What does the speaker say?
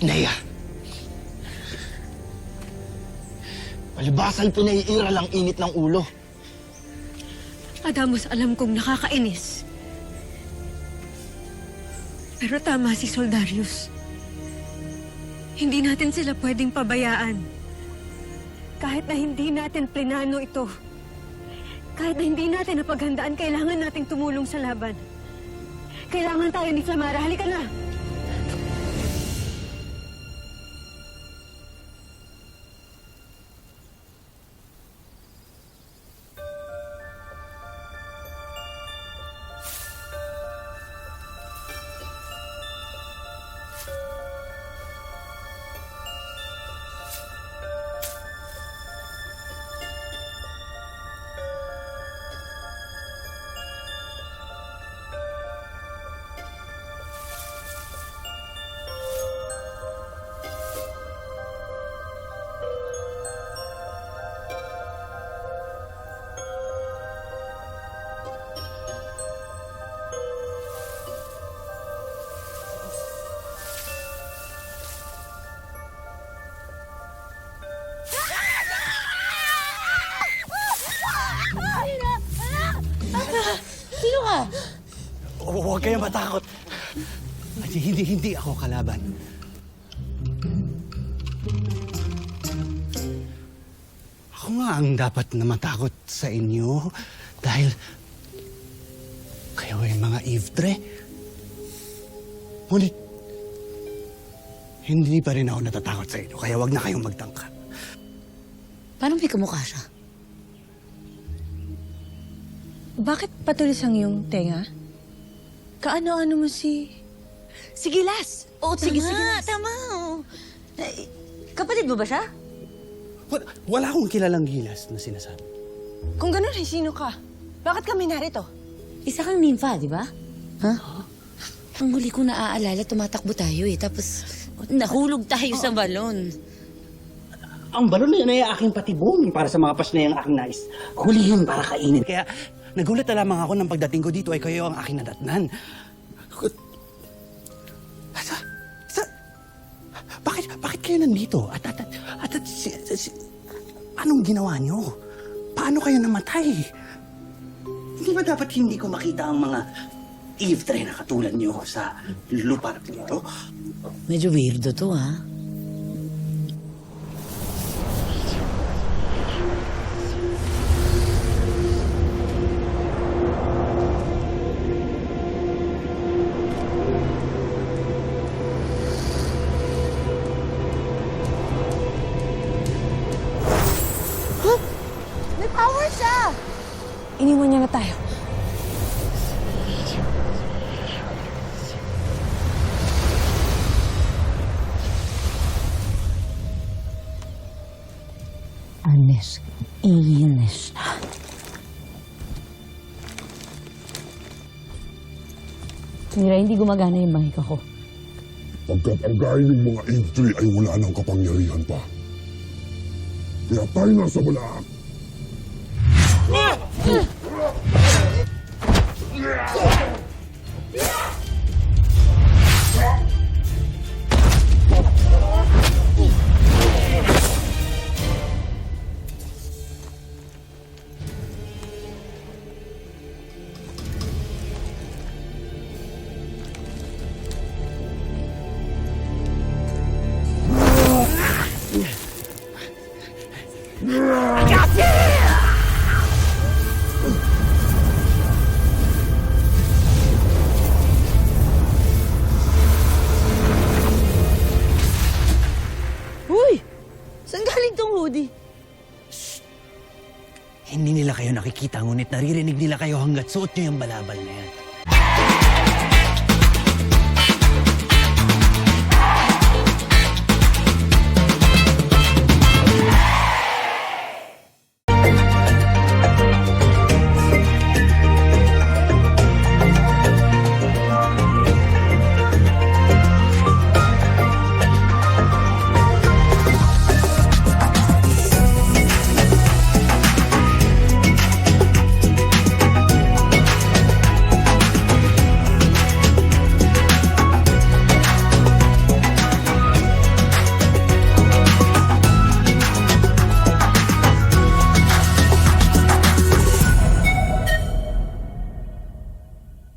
Pasneya. Palibasal pinaiiral ang init ng ulo. Adamos, alam kong nakakainis. Pero tama si Soldarius. Hindi natin sila pwedeng pabayaan. Kahit na hindi natin plinano ito. Kahit na hindi natin napaghandaan, kailangan nating tumulong sa laban. Kailangan tayo ni Flamara. Halika na! Sino ka? Huwag kayong matakot. At hindi, hindi ako kalaban. Ako nga ang dapat na matakot sa inyo dahil kayo ay mga Ivdre. Ngunit, hindi pa rin ako natatakot sa inyo, kaya wag na kayong magtangka. Paano may kamukha siya? Bakit patulis ang iyong tenga? Kaano-ano mo si... Si Gilas! Oo, sige, sige. Tama, oo. Eh, kapatid mo ba siya? Wala, wala akong kilalang gilas na sinasabi. Kung ganun, ay sino ka? Bakit kami narito? Isa kang ninfa, di ba? Ha? Ang huli ko naaalala, tumatakbo tayo eh. Tapos, nahulog tayo sa balon. Ang balon na yun ay aking patibong para sa mga pasnayang aking nais. Hulihin para kainin. Kaya nagulat na lamang ako nang pagdating ko dito ay kayo ang aking nadatnan. Sa, sa, bakit, bakit kayo nandito? At, at, at, at, at si, si- anong ginawa niyo? Paano kayo namatay? Hindi ba dapat hindi ko makita ang mga Eve na katulad niyo sa lupa na ito? Medyo weirdo to, ha? Iniwan niya na tayo. Anes, inis na. Mira, hindi gumagana yung mic ako. Pagkat ang gaya ng mga infantry ay wala ng kapangyarihan pa. Kaya tayo na sa balaak. Nakikita, ngunit naririnig nila kayo hanggat suot niyo yung balabal na yan.